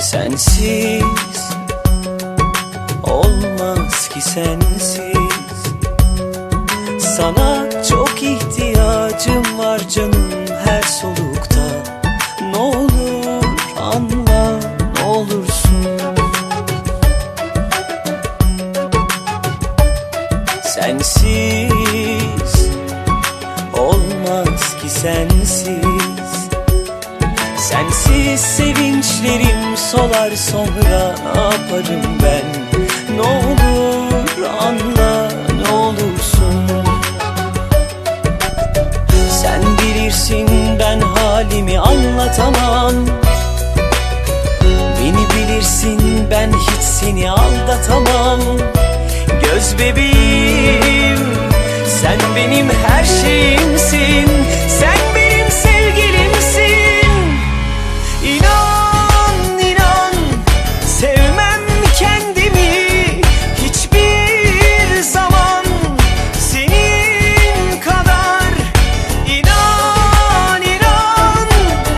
Sensiz olmaz ki sensiz. Sana çok ihtiyacım var canım her solukta. Ne olur anla ne olursun. Sensiz olmaz ki sensiz. Sensiz sevinçlerim solar sonra yaparım ben? Ne olur anla ne olursun. Sen bilirsin ben halimi anlatamam. Beni bilirsin ben hiç seni aldatamam. Göz bebeğim